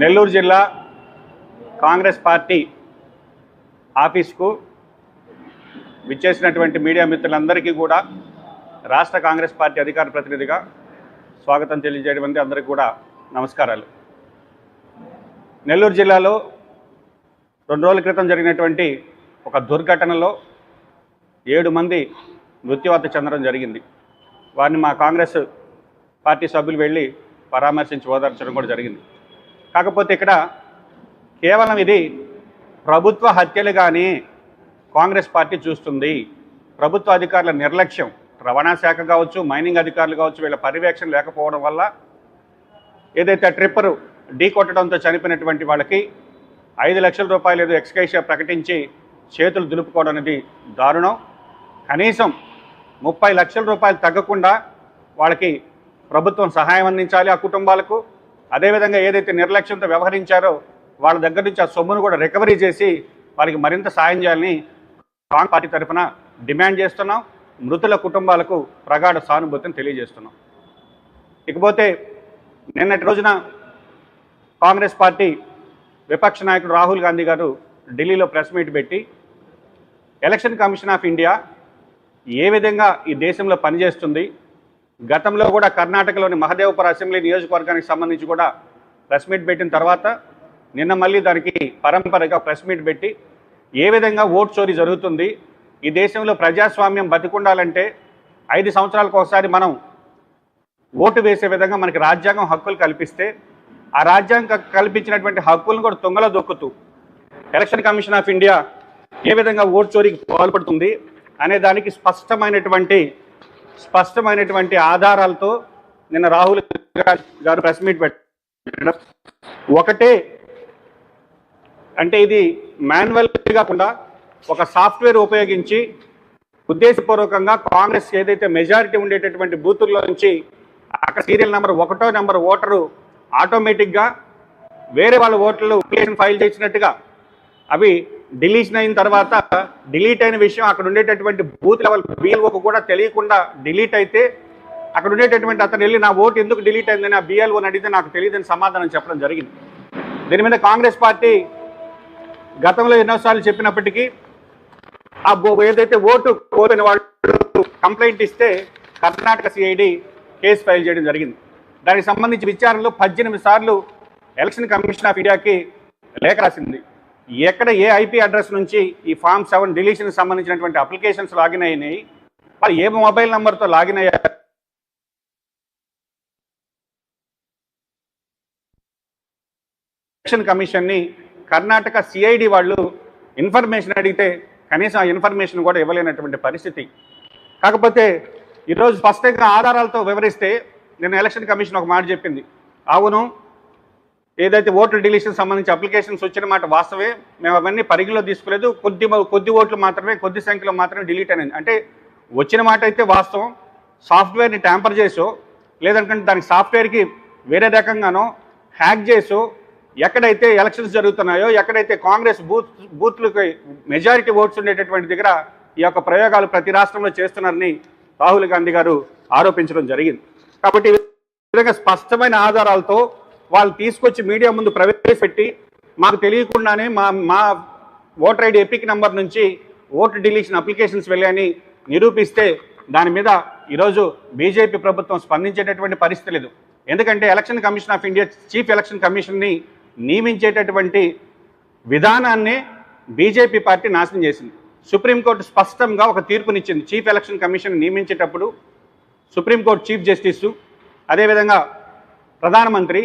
నెల్లూరు జిల్లా కాంగ్రెస్ పార్టీ ఆఫీస్కు విచ్చేసినటువంటి మీడియా మిత్రులందరికీ కూడా రాష్ట్ర కాంగ్రెస్ పార్టీ అధికార ప్రతినిధిగా స్వాగతం తెలియజేయడం అందరికీ కూడా నమస్కారాలు. నెల్లూరు జిల్లాలో రెండు రోజుల క్రితం జరిగినటువంటి ఒక దుర్ఘటనలో ఏడు మంది మృత్యువాత చెందడం జరిగింది. వారిని మా కాంగ్రెస్ పార్టీ సభ్యులు వెళ్ళి పరామర్శించి ఓదార్చడం కూడా జరిగింది. కాకపోతే ఇక్కడ కేవలం ఇది ప్రభుత్వ హత్యలు కానీ కాంగ్రెస్ పార్టీ చూస్తుంది. ప్రభుత్వ అధికారుల నిర్లక్ష్యం రవాణా శాఖ కావచ్చు మైనింగ్ అధికారులు కావచ్చు వీళ్ళ పర్యవేక్షణ లేకపోవడం వల్ల ఏదైతే ట్రిప్పరు ఢీ కొట్టడంతో చనిపోయినటువంటి వాళ్ళకి ఐదు లక్షల రూపాయలు ఏదో ఎక్స్కైషియా ప్రకటించి చేతులు దులుపుకోవడం అనేది దారుణం. కనీసం ముప్పై లక్షల రూపాయలు తగ్గకుండా వాళ్ళకి ప్రభుత్వం సహాయం అందించాలి ఆ కుటుంబాలకు. అదేవిధంగా ఏదైతే నిర్లక్ష్యంతో వ్యవహరించారో వాళ్ళ దగ్గర నుంచి ఆ సొమ్మును కూడా రికవరీ చేసి వాళ్ళకి మరింత సాయం చేయాలని కాంగ్రెస్ పార్టీ తరఫున డిమాండ్ చేస్తున్నాం. మృతుల కుటుంబాలకు ప్రగాఢ సానుభూతిని తెలియజేస్తున్నాం. ఇకపోతే నిన్నటి రోజున కాంగ్రెస్ పార్టీ విపక్ష నాయకుడు రాహుల్ గాంధీ గారు ఢిల్లీలో ప్రెస్ మీట్ పెట్టి ఎలక్షన్ కమిషన్ ఆఫ్ ఇండియా ఏ విధంగా ఈ దేశంలో పనిచేస్తుంది? గతంలో కూడా కర్ణాటకలోని మహదేవపుర అసెంబ్లీ నియోజకవర్గానికి సంబంధించి కూడా ప్రెస్ మీట్ పెట్టిన తర్వాత నిన్న మళ్ళీ దానికి పరంపరగా ప్రెస్ మీట్ పెట్టి ఏ విధంగా ఓట్ చోరీ జరుగుతుంది? ఈ దేశంలో ప్రజాస్వామ్యం బతికుండాలంటే ఐదు సంవత్సరాలకు ఒకసారి మనం ఓటు వేసే విధంగా మనకి రాజ్యాంగం హక్కులు కల్పిస్తే ఆ రాజ్యాంగం కల్పించినటువంటి హక్కులను కూడా తొంగలో దొక్కుతూ ఎలక్షన్ కమిషన్ ఆఫ్ ఇండియా ఏ విధంగా ఓటు చోరీకి పాల్పడుతుంది అనే దానికి స్పష్టమైనటువంటి స్పష్టమైనటువంటి ఆధారాలతో నిన్న రాహుల్ గారు ప్రెస్ మీట్ పెట్టడం. ఒకటే అంటే ఇది మాన్యువల్ కాకుండా ఒక సాఫ్ట్వేర్ ఉపయోగించి ఉద్దేశపూర్వకంగా కాంగ్రెస్ ఏదైతే మెజారిటీ ఉండేటటువంటి బూతుల్లో నుంచి అక్కడ సీరియల్ నెంబర్ ఒకటో నెంబర్ ఓటరు ఆటోమేటిక్గా వేరే వాళ్ళ ఓట్లు ఫైల్ చేసినట్టుగా అవి డిలీషన్ అయిన తర్వాత డిలీట్ అయిన విషయం అక్కడ ఉండేటటువంటి బూత్ లెవెల్ బిఎల్ఓకు కూడా తెలియకుండా డిలీట్ అయితే అక్కడ ఉండేటటువంటి అతను వెళ్ళి నా ఓటు ఎందుకు డిలీట్ అయిందని ఆ బిఎల్ఓని అడిగితే నాకు తెలియదని సమాధానం చెప్పడం జరిగింది. దీని మీద కాంగ్రెస్ పార్టీ గతంలో ఎన్నోసార్లు చెప్పినప్పటికీ ఆ ఏదైతే ఓటు కోరిన వాళ్ళు కంప్లైంట్ ఇస్తే కర్ణాటక సిఐడి కేసు ఫైల్ చేయడం జరిగింది. దానికి సంబంధించి విచారణలో పద్దెనిమిది సార్లు ఎలక్షన్ కమిషన్ ఆఫ్ ఇండియాకి లేఖ రాసింది. ఎక్కడ ఏ ఐపీ అడ్రస్ నుంచి ఈ ఫామ్ సెవెన్ డిలీషన్కి సంబంధించినటువంటి అప్లికేషన్స్ లాగిన్ అయినాయి వాళ్ళు ఏ మొబైల్ నెంబర్తో లాగిన్ అయ్యారు? ఎలక్షన్ కమిషన్ని కర్ణాటక సిఐడి వాళ్ళు ఇన్ఫర్మేషన్ అడిగితే కనీసం ఆ ఇన్ఫర్మేషన్ కూడా ఇవ్వలేనటువంటి పరిస్థితి. కాకపోతే ఈరోజు స్పష్టంగా ఆధారాలతో వివరిస్తే నిన్న ఎలక్షన్ కమిషన్ ఒక మాట చెప్పింది. అవును ఏదైతే ఓట్ల డిలీషన్ సంబంధించి అప్లికేషన్స్ వచ్చిన మాట వాస్తవే మేము అవన్నీ పరిగణలో తీసుకోలేదు. కొద్ది కొద్ది ఓట్లు మాత్రమే కొద్ది సంఖ్యలో మాత్రమే డిలీట్ అనేది అంటే వచ్చిన మాట అయితే వాస్తవం. సాఫ్ట్వేర్ని ట్యాంపర్ చేసో లేదంటే దానికి సాఫ్ట్వేర్కి వేరే రకంగానో హ్యాక్ చేసో ఎక్కడైతే ఎలక్షన్స్ జరుగుతున్నాయో ఎక్కడైతే కాంగ్రెస్ బూత్ బూత్లకి మెజారిటీ ఓట్స్ ఉండేటటువంటి దగ్గర ఈ యొక్క ప్రయోగాలు ప్రతి రాష్ట్రంలో చేస్తున్నారని రాహుల్ గాంధీ గారు ఆరోపించడం జరిగింది. కాబట్టి ఈ విధంగా స్పష్టమైన ఆధారాలతో వాళ్ళు తీసుకొచ్చి మీడియా ముందు ప్రవేశపెట్టి మాకు తెలియకుండానే మా మా ఓటర్ ఐడి ఎపిక్ నంబర్ నుంచి ఓటు డిలీషన్ అప్లికేషన్స్ వెళ్ళాయని నిరూపిస్తే దాని మీద ఈరోజు బీజేపీ ప్రభుత్వం స్పందించేటటువంటి పరిస్థితి లేదు. ఎందుకంటే election commission of India chief election కమిషన్ని నియమించేటటువంటి విధానాన్ని బీజేపీ పార్టీ నాశనం చేసింది. సుప్రీంకోర్టు స్పష్టంగా ఒక తీర్పునిచ్చింది. చీఫ్ ఎలక్షన్ కమిషన్ నియమించేటప్పుడు సుప్రీంకోర్టు చీఫ్ జస్టిస్ అదేవిధంగా ప్రధానమంత్రి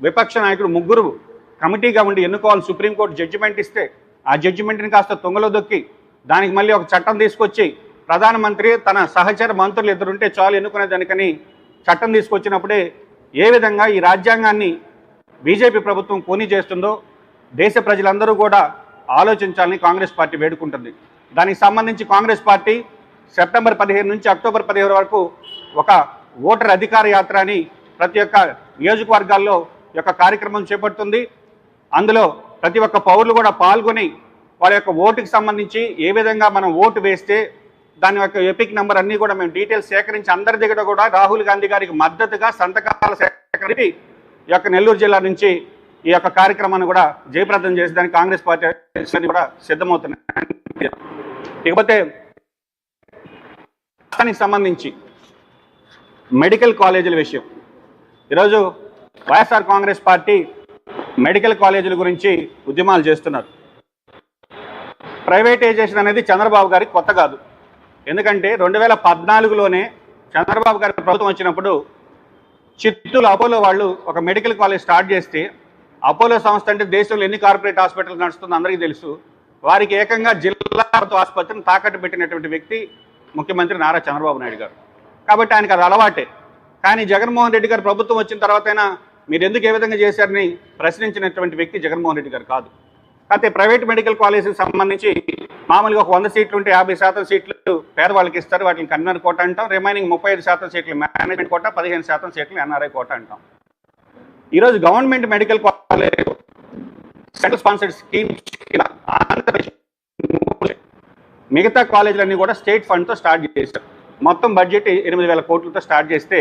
విపక్ష నాయకుడు ముగ్గురు కమిటీగా ఉండి ఎన్నుకోవాలి సుప్రీంకోర్టు జడ్జిమెంట్ ఇస్తే ఆ జడ్జిమెంట్ని కాస్త తొంగలో దొక్కి దానికి మళ్ళీ ఒక చట్టం తీసుకొచ్చి ప్రధానమంత్రి తన సహచర మంత్రులు ఎదురుంటే చాలు ఎన్నుకునే దానికని చట్టం తీసుకొచ్చినప్పుడే ఏ విధంగా ఈ రాజ్యాంగాన్ని బీజేపీ ప్రభుత్వం పోనీ చేస్తుందో దేశ ప్రజలందరూ కూడా ఆలోచించాలని కాంగ్రెస్ పార్టీ వేడుకుంటుంది. దానికి సంబంధించి కాంగ్రెస్ పార్టీ సెప్టెంబర్ పదిహేను నుంచి అక్టోబర్ పదిహేను వరకు ఒక ఓటర్ అధికార యాత్ర అని ప్రతి ఒక్క నియోజకవర్గాల్లో ఈ యొక్క కార్యక్రమం చేపడుతుంది. అందులో ప్రతి ఒక్క పౌరులు కూడా పాల్గొని వాళ్ళ యొక్క ఓటుకి సంబంధించి ఏ విధంగా మనం ఓటు వేస్తే దాని యొక్క ఎపిక్ నెంబర్ అన్నీ కూడా మేము డీటెయిల్స్ సేకరించి అందరి దగ్గర కూడా రాహుల్ గాంధీ గారికి మద్దతుగా సంతకాల సేకరించి ఈ యొక్క నెల్లూరు జిల్లా నుంచి ఈ యొక్క కార్యక్రమాన్ని కూడా జయప్రదం చేసేదానికి కాంగ్రెస్ పార్టీ కూడా సిద్ధమవుతున్నాయి. ఇకపోతే సంబంధించి మెడికల్ కాలేజీల విషయం. ఈరోజు వైఎస్ఆర్ కాంగ్రెస్ పార్టీ మెడికల్ కాలేజీల గురించి ఉద్యమాలు చేస్తున్నారు. ప్రైవేటైజేషన్ అనేది చంద్రబాబు గారికి కొత్త కాదు. ఎందుకంటే రెండు వేల పద్నాలుగులోనే చంద్రబాబు గారి ప్రభుత్వం వచ్చినప్పుడు చిత్తూరు అపోలో వాళ్ళు ఒక మెడికల్ కాలేజ్ స్టార్ట్ చేస్తే అపోలో సంస్థ అంటే దేశంలో ఎన్ని కార్పొరేట్ హాస్పిటల్ నడుస్తుందో అందరికీ తెలుసు. వారికి ఏకంగా జిల్లా ఆసుపత్రిని తాకట్టు పెట్టినటువంటి వ్యక్తి ముఖ్యమంత్రి నారా చంద్రబాబు నాయుడు గారు. కాబట్టి ఆయనకు అది అలవాటే. కానీ జగన్మోహన్ రెడ్డి గారు ప్రభుత్వం వచ్చిన తర్వాతైనా మీరు ఎందుకు ఏ విధంగా చేశారని ప్రశ్నించినటువంటి వ్యక్తి జగన్మోహన్ రెడ్డి గారు కాదు. అయితే ప్రైవేట్ మెడికల్ కాలేజీకి సంబంధించి మామూలుగా ఒక వంద సీట్లు ఉంటే యాభై శాతం సీట్లు పేదవాళ్ళకి ఇస్తారు. వాటిని కన్వీనర్ కోట అంటాం. రిమైనింగ్ ముప్పై ఐదు శాతం సీట్లు మేనేజ్మెంట్ కోట పదిహేను శాతం సీట్లు ఎన్ఆర్ఐ కోట అంటాం. ఈరోజు government medical college central sponsored schemes Andhra Pradesh మిగతా కాలేజీలన్నీ కూడా స్టేట్ ఫండ్తో స్టార్ట్ చేశారు. మొత్తం బడ్జెట్ ఎనిమిది వేల కోట్లతో స్టార్ట్ చేస్తే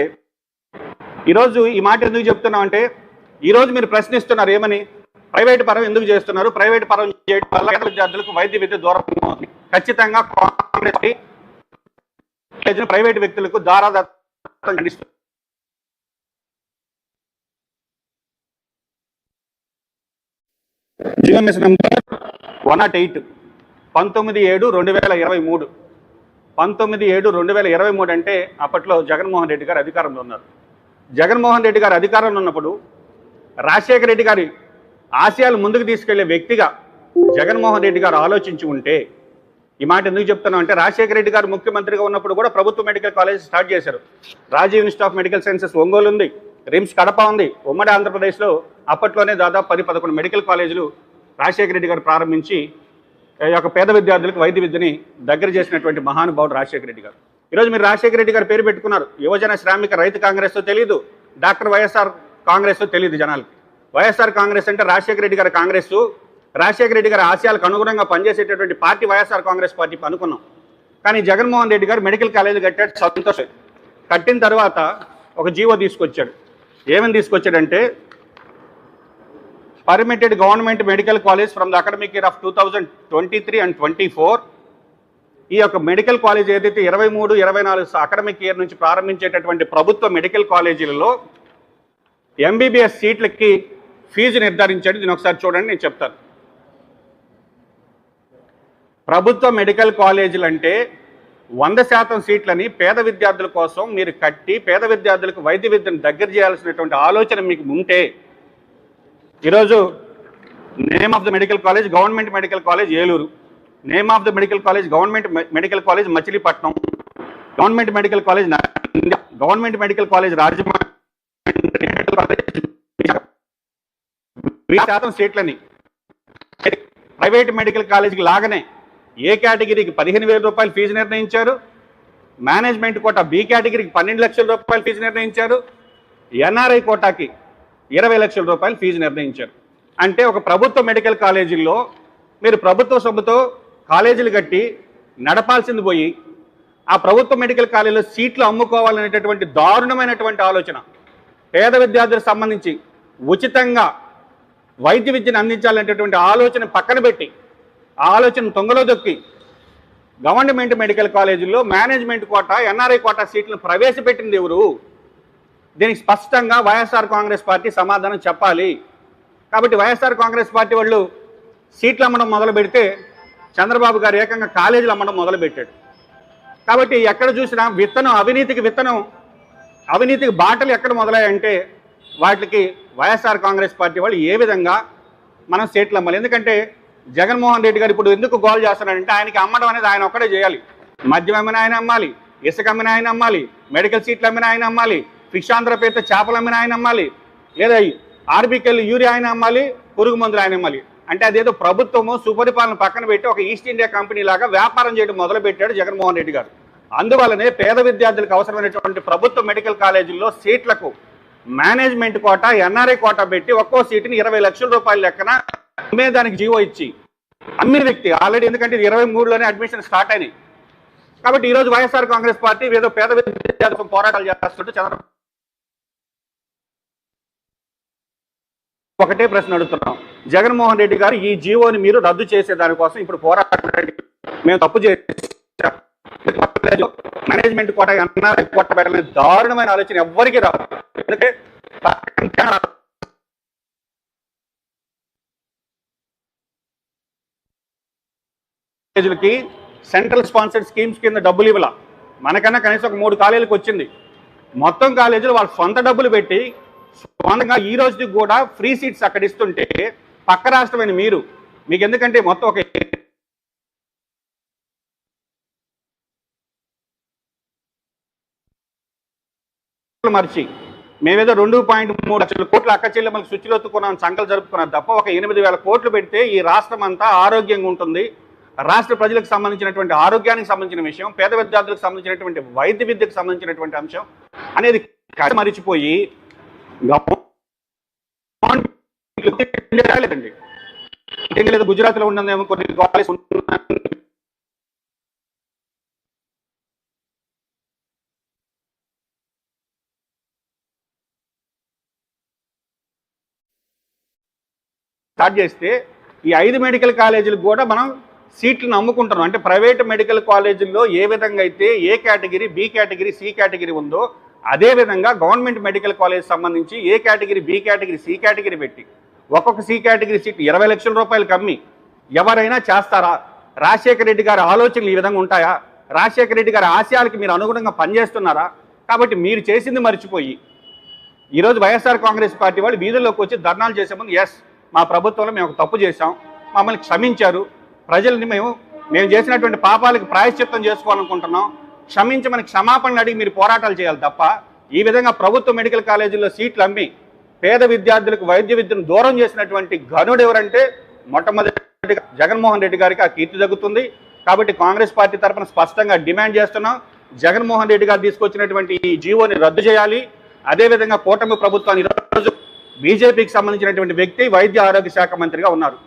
ఈరోజు ఈ మాట ఎందుకు చెప్తున్నాం అంటే ఈరోజు మీరు ప్రశ్నిస్తున్నారు ఏమని? ప్రైవేట్ పరం ఎందుకు చేస్తున్నారు? ప్రైవేట్ పరం చేయడం వల్ల విద్యార్థులకు వైద్య విద్య దూరం అవుతుంది ఖచ్చితంగా కాంగ్రెస్ ప్రైవేట్ వ్యక్తులకు దారాదత్తం ఖండిస్తుంది GMS number one nought eight పంతొమ్మిది ఏడు రెండు వేల ఇరవై మూడు. పంతొమ్మిది ఏడు రెండు వేల ఇరవై మూడు అంటే అప్పట్లో జగన్మోహన్ రెడ్డి గారు అధికారంలో ఉన్నారు. జగన్మోహన్ రెడ్డి గారు అధికారంలో ఉన్నప్పుడు రాజశేఖర రెడ్డి గారి ఆశయాలు ముందుకు తీసుకెళ్ళే వ్యక్తిగా జగన్మోహన్ రెడ్డి గారు ఆలోచించి ఉంటే ఈ మాట ఎందుకు చెప్తున్నాం అంటే రాజశేఖర రెడ్డి గారు ముఖ్యమంత్రిగా ఉన్నప్పుడు కూడా ప్రభుత్వ మెడికల్ కాలేజ్ స్టార్ట్ చేశారు. Rajiv institute of medical sciences Ongole ఉంది రిమ్స్ కడప ఉంది ఉమ్మడి ఆంధ్రప్రదేశ్లో అప్పట్లోనే దాదాపు పది పదకొండు మెడికల్ కాలేజీలు రాజశేఖర రెడ్డి గారు ప్రారంభించి యొక్క పేద విద్యార్థులకు వైద్య విద్యని దగ్గర చేసినటువంటి మహానుభావుడు రాజశేఖర రెడ్డి గారు. ఈరోజు మీరు రాజశేఖర రెడ్డి గారు పేరు పెట్టుకున్నారు. యువజన శ్రామిక రైతు కాంగ్రెస్ తెలియదు డాక్టర్ వైఎస్ఆర్ కాంగ్రెస్ తెలియదు జనాలకి. వైఎస్ఆర్ కాంగ్రెస్ అంటే రాజశేఖర రెడ్డి గారి కాంగ్రెస్. రాజశేఖర రెడ్డి గారి ఆశయాలకు అనుగుణంగా పనిచేసేటటువంటి పార్టీ వైఎస్ఆర్ కాంగ్రెస్ పార్టీ అనుకున్నాం. కానీ జగన్మోహన్ రెడ్డి గారు మెడికల్ కాలేజ్ కట్టాడు సంతోషం. కట్టిన తర్వాత ఒక జీవో తీసుకొచ్చాడు. ఏమని తీసుకొచ్చాడంటే permitted government medical college from the academic year of two thousand twenty three and twenty four ఈ యొక్క మెడికల్ కాలేజ్ ఏదైతే ఇరవై మూడు ఇరవై నాలుగు అకాడమిక్ ఇయర్ నుంచి ప్రారంభించేటటువంటి ప్రభుత్వ మెడికల్ కాలేజీలలో ఎంబీబీఎస్ సీట్లకి ఫీజు నిర్ధారించాడు. దీని ఒకసారి చూడండి నేను చెప్తాను. ప్రభుత్వ మెడికల్ కాలేజీలు అంటే వంద శాతం సీట్లని పేద విద్యార్థుల కోసం మీరు కట్టి పేద విద్యార్థులకు వైద్య విద్యను దగ్గర చేయాల్సినటువంటి ఆలోచన మీకు ఉంటే ఈరోజు name of the medical college government medical college Eluru. Name of the medical college government medical college Machilipatnam. Government medical college government medical college Rajahmundry శాతం సీట్లని. ప్రైవేట్ మెడికల్ కాలేజీకి లాగానే ఏ కేటగిరీకి పదిహేను వేల రూపాయలు ఫీజు నిర్ణయించారు? మేనేజ్మెంట్ కోటా బి కేటగిరీకి పన్నెండు లక్షల రూపాయలు ఫీజు నిర్ణయించారు? ఎన్ఆర్ఐ కోటాకి ఇరవై లక్షల రూపాయలు ఫీజు నిర్ణయించారు. అంటే ఒక ప్రభుత్వ మెడికల్ కాలేజీల్లో మీరు ప్రభుత్వ సొమ్ముతో కాలేజీలు కట్టి నడపాల్సింది పోయి ఆ ప్రభుత్వ మెడికల్ కాలేజీలో సీట్లు అమ్ముకోవాలనేటటువంటి దారుణమైనటువంటి ఆలోచన. పేద విద్యార్థులకు సంబంధించి ఉచితంగా వైద్య విద్యను అందించాలనేటటువంటి ఆలోచన పక్కన పెట్టి ఆ ఆలోచన తొంగలో దొక్కి గవర్నమెంట్ మెడికల్ కాలేజీల్లో మేనేజ్మెంట్ కోటా ఎన్ఆర్ఐ కోటా సీట్లను ప్రవేశపెట్టింది ఎవరు? దీనికి స్పష్టంగా వైఎస్ఆర్ కాంగ్రెస్ పార్టీ సమాధానం చెప్పాలి. కాబట్టి వైఎస్ఆర్ కాంగ్రెస్ పార్టీ వాళ్ళు సీట్లు అమ్మడం మొదలు పెడితే చంద్రబాబు గారు ఏకంగా కాలేజీలు అమ్మడం మొదలుపెట్టాడు కాబట్టి ఎక్కడ చూసినా విత్తనం అవినీతికి విత్తనం అవినీతికి బాటలు ఎక్కడ మొదలయ్యాయంటే వాటికి వైఎస్ఆర్ కాంగ్రెస్ పార్టీ వాళ్ళు ఏ విధంగా మనం సీట్లు అమ్మాలి. ఎందుకంటే జగన్మోహన్ రెడ్డి గారు ఇప్పుడు ఎందుకు గోల్ చేస్తున్నాడంటే ఆయనకి అమ్మడం అనేది ఆయన ఒక్కడే చేయాలి. మద్యం అమ్మిన ఆయన అమ్మాలి ఇసుక అమ్మిన ఆయన అమ్మాలి మెడికల్ సీట్లు అమ్మిన ఆయన అమ్మాలి ఫిష్ చేపల అమ్మిన ఆయన అమ్మాలి లేదా ఆర్బికెల్ యూరియా ఆయన అమ్మాలి పురుగు మందులు ఆయన అమ్మాలి. అంటే అదేదో ప్రభుత్వము సుపరిపాలన పక్కన పెట్టి ఒక ఈస్ట్ ఇండియా కంపెనీ లాగా వ్యాపారం చేయడం మొదలు పెట్టాడు జగన్మోహన్ రెడ్డి గారు. అందువల్లనే పేద విద్యార్థులకు అవసరమైనటువంటి ప్రభుత్వ మెడికల్ కాలేజీల్లో సీట్లకు మేనేజ్మెంట్ కోట ఎన్ఆర్ఐ కోట పెట్టి ఒక్కో సీటుని ఇరవై లక్షల రూపాయల లెక్కన అమ్మేదానికి జీవో ఇచ్చి అమ్మిన వ్యక్తి. ఆల్రెడీ ఎందుకంటే ఇది ఇరవై మూడులోనే అడ్మిషన్ స్టార్ట్ అయినాయి. కాబట్టి ఈ రోజు వైఎస్ఆర్ కాంగ్రెస్ పార్టీ ఏదో పేద విద్యార్థులకు పోరాటాలు చేస్తుంటే చంద్రబాబు ఒకటే ప్రశ్న అడుగుతున్నాం. జగన్మోహన్ రెడ్డి గారు ఈ జీవోని మీరు రద్దు చేసే దానికోసం ఇప్పుడు పోరాటం మేము తప్పు చేసాం మేనేజ్మెంట్ కోట అన్నా కోట పెట్టాలనే దారుణమైన ఆలోచన ఎవ్వరికీ రాదు. ఎందుకంటే కాలేజీలకి సెంట్రల్ స్పాన్సర్డ్ స్కీమ్స్ కింద డబ్బులు ఇవ్వాల. మనకన్నా కనీసం ఒక మూడు కాలేజీలకు వచ్చింది. మొత్తం కాలేజీలు వాళ్ళ సొంత డబ్బులు పెట్టి సొంతంగా ఈ రోజుకి కూడా ఫ్రీ సీట్స్ అక్కడ ఇస్తుంటే పక్క రాష్ట్రమైన మీరు మీకు ఎందుకంటే మొత్తం ఒక మర్చి. మేమేదో రెండు పాయింట్ మూడు లక్షల కోట్ల అక్క చెల్లెమ్మలకు స్విచ్లు ఎత్తుకున్నాం సంకలు జరుపుకున్నాం తప్ప ఒక ఎనిమిది వేల కోట్లు పెడితే ఈ రాష్ట్రం అంతా ఆరోగ్యంగా ఉంటుంది. రాష్ట్ర ప్రజలకు సంబంధించినటువంటి ఆరోగ్యానికి సంబంధించిన విషయం పేద విద్యార్థులకు సంబంధించినటువంటి వైద్య విద్యకు సంబంధించినటువంటి అంశం అనేది మరిచిపోయి లేదండి లేదు గుజరాత్లో ఉన్నదేమో కొన్ని కాలేజ్ స్టార్ట్ చేస్తే ఈ ఐదు మెడికల్ కాలేజీలకు కూడా మనం సీట్లను అమ్ముకుంటున్నాం. అంటే ప్రైవేట్ మెడికల్ కాలేజీల్లో ఏ విధంగా అయితే A category B category C category ఉందో అదే విధంగా గవర్నమెంట్ మెడికల్ కాలేజ్ సంబంధించి A category B category C category పెట్టి ఒక్కొక్క సి కేటగిరీ సీట్ ఇరవై లక్షల రూపాయలు కమ్మి ఎవరైనా చేస్తారా? రాజశేఖర రెడ్డి గారి ఆలోచనలు ఈ విధంగా ఉంటాయా? రాజశేఖర రెడ్డి గారి ఆశయాలకి మీరు అనుగుణంగా పనిచేస్తున్నారా? కాబట్టి మీరు చేసింది మర్చిపోయి ఈరోజు వైఎస్ఆర్ కాంగ్రెస్ పార్టీ వాళ్ళు వీధుల్లోకి వచ్చి ధర్నాలు చేసే ముందు ఎస్ మా ప్రభుత్వంలో మేము ఒక తప్పు చేశాం. మమ్మల్ని క్షమించారు. ప్రజల్ని మేము మేము చేసినటువంటి పాపాలకు ప్రాయశ్చిత్తం చేసుకోవాలనుకుంటున్నాం. క్షమించమని క్షమాపణలు అడిగి మీరు పోరాటాలు చేయాలి తప్ప ఈ విధంగా ప్రభుత్వ మెడికల్ కాలేజీల్లో సీట్లు అమ్మి పేద విద్యార్థులకు వైద్య విద్యను దూరం చేసినటువంటి ఘనుడు ఎవరంటే మొట్టమొదటిగా జగన్మోహన్ రెడ్డి గారికి ఆ కీర్తి తగ్గుతుంది. కాబట్టి కాంగ్రెస్ పార్టీ తరఫున స్పష్టంగా డిమాండ్ చేస్తున్నాం. జగన్మోహన్ రెడ్డి గారు తీసుకొచ్చినటువంటి ఈ జీవోని రద్దు చేయాలి. అదేవిధంగా కూటమి ప్రభుత్వాన్ని ఈరోజు బీజేపీకి సంబంధించినటువంటి వ్యక్తి వైద్య ఆరోగ్య శాఖ మంత్రిగా ఉన్నారు.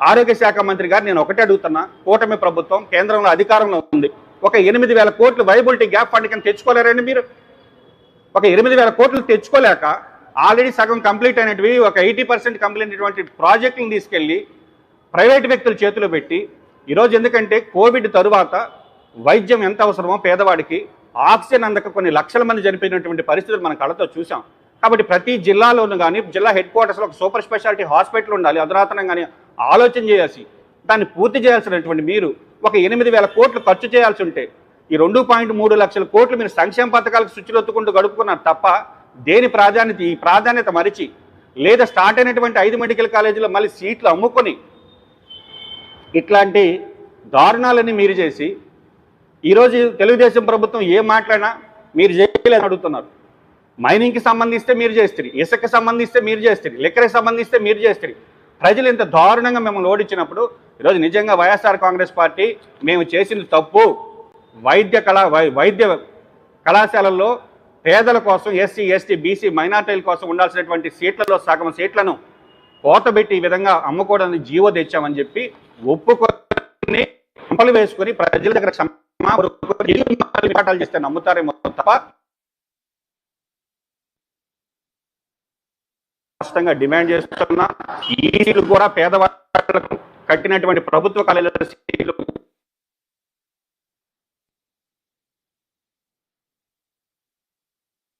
ఆరోగ్య శాఖ మంత్రి గారు నేను ఒకటే అడుగుతున్నా కూటమి ప్రభుత్వం కేంద్రంలో అధికారంలో ఉంది. ఒక ఎనిమిది వేల కోట్లు వైబిలిటీ గ్యాప్ ఫండ్ కింద తెచ్చుకోలేరండి మీరు. ఒక ఎనిమిది వేల కోట్లు తెచ్చుకోలేక ఆల్రెడీ సగం కంప్లీట్ అయినవి ఒక ఎయిటీ పర్సెంట్ కంప్లీట్ అయినటువంటి ప్రాజెక్టులను తీసుకెళ్ళి ప్రైవేట్ వ్యక్తుల చేతిలో పెట్టి ఈరోజు ఎందుకంటే కోవిడ్ తరువాత వైద్యం ఎంత అవసరమో పేదవాడికి ఆక్సిజన్ అందక కొన్ని లక్షల మంది చనిపోయినటువంటి పరిస్థితులు మన కళ్ళతో చూసాం కాబట్టి ప్రతి జిల్లాలోనూ కానీ జిల్లా హెడ్ క్వార్టర్స్లో ఒక సూపర్ స్పెషాలిటీ హాస్పిటల్ ఉండాలి అధునాతనం కానీ ఆలోచన చేయాల్సి దాన్ని పూర్తి చేయాల్సినటువంటి మీరు ఒక ఎనిమిది వేల కోట్లు ఖర్చు చేయాల్సి ఉంటే ఈ రెండు పాయింట్ మూడు లక్షల కోట్లు మీరు సంక్షేమ పథకాలకు శుచిలొత్తుకుంటూ గడుపుకున్నారు తప్ప దేని ప్రాధాన్యత ఈ ప్రాధాన్యత మరిచి లేదా స్టార్ట్ అయినటువంటి ఐదు మెడికల్ కాలేజీలో మళ్ళీ సీట్లు అమ్ముకొని ఇట్లాంటి దారుణాలని మీరు చేసి ఈరోజు తెలుగుదేశం ప్రభుత్వం ఏం మాట్లాడినా మీరు చేయలేదని అడుగుతున్నారు. మైనింగ్కి సంబంధిస్తే మీరు చేస్తారు ఇసుక సంబంధిస్తే మీరు చేస్తారు లిక్కర్కి సంబంధిస్తే మీరు చేస్తారు ప్రజలు ఇంత దారుణంగా మిమ్మల్ని ఓడించినప్పుడు ఈరోజు నిజంగా వైఎస్ఆర్ కాంగ్రెస్ పార్టీ మేము చేసిన తప్పు. వైద్య కళా వై- వైద్య కళాశాలల్లో పేదల కోసం ఎస్సీ ఎస్టీ బీసీ మైనార్టీల కోసం ఉండాల్సినటువంటి సీట్లలో సగం సీట్లను కోతబెట్టి ఈ విధంగా అమ్ముకోవడానికి జీవో తెచ్చామని చెప్పి ఒప్పుకొని కంపలు వేసుకొని ప్రజల దగ్గర క్షమా చేస్తే నమ్ముతారేమో తప్ప స్పష్టంగా డిమాండ్ చేస్తున్నా. ఈ సీట్లు కూడా పేదవాళ్ళకు కట్టినటువంటి ప్రభుత్వ కాలేజీల సీట్లు.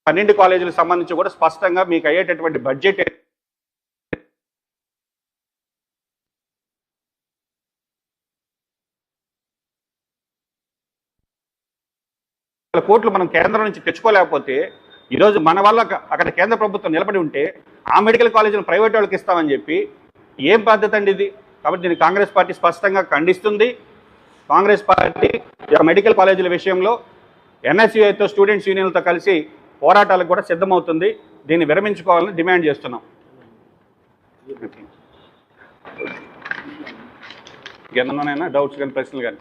పన్నెండు కాలేజీలకు సంబంధించి కూడా స్పష్టంగా మీకు అయ్యేటటువంటి బడ్జెట్ కోట్లు మనం కేంద్రం నుంచి తెచ్చుకోలేకపోతే ఈరోజు మన వల్ల అక్కడ కేంద్ర ప్రభుత్వం నిలబడి ఉంటే ఆ మెడికల్ కాలేజీలు ప్రైవేట్ వాళ్ళకి ఇస్తామని చెప్పి ఏం పద్ధతి అండి ఇది? కాబట్టి దీన్ని కాంగ్రెస్ పార్టీ స్పష్టంగా ఖండిస్తుంది. కాంగ్రెస్ పార్టీ మెడికల్ కాలేజీల విషయంలో ఎన్ఎస్యుఐతో స్టూడెంట్స్ యూనియన్లతో కలిసి పోరాటాలకు కూడా సిద్ధమవుతుంది. దీన్ని విరమించుకోవాలని డిమాండ్ చేస్తున్నాం. ఎన్నోనైనా డౌట్స్ కానీ ప్రశ్నలు కానీ?